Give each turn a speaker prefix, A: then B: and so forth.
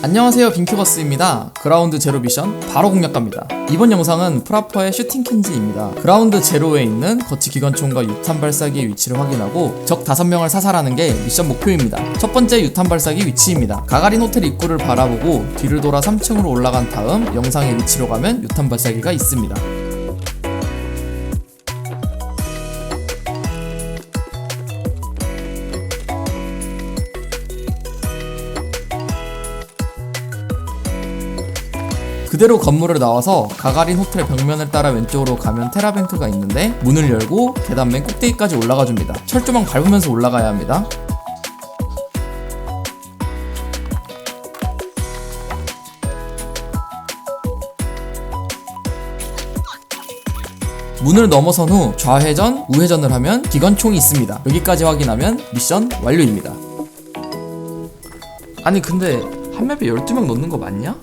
A: 안녕하세요 빈큐버스입니다. 그라운드 제로 미션 바로 공략갑니다. 이번 영상은 프라퍼의 슈팅 켄지입니다. 그라운드 제로에 있는 거치 기관총과 유탄 발사기의 위치를 확인하고 적 5명을 사살하는 게 미션 목표입니다. 첫 번째 유탄 발사기 위치입니다. 가가린 호텔 입구를 바라보고 뒤를 돌아 3층으로 올라간 다음 영상의 위치로 가면 유탄 발사기가 있습니다 그대로 건물을 나와서 가가린 호텔 벽면을 따라 왼쪽으로 가면 테라뱅크가 있는데 문을 열고 계단 맨 꼭대기까지 올라가 줍니다. 철조망 밟으면서 올라가야 합니다. 문을 넘어선 후 좌회전, 우회전을 하면 기관총이 있습니다. 여기까지 확인하면 미션 완료입니다. 아니 근데 한 맵에 12명 넣는 거 맞냐?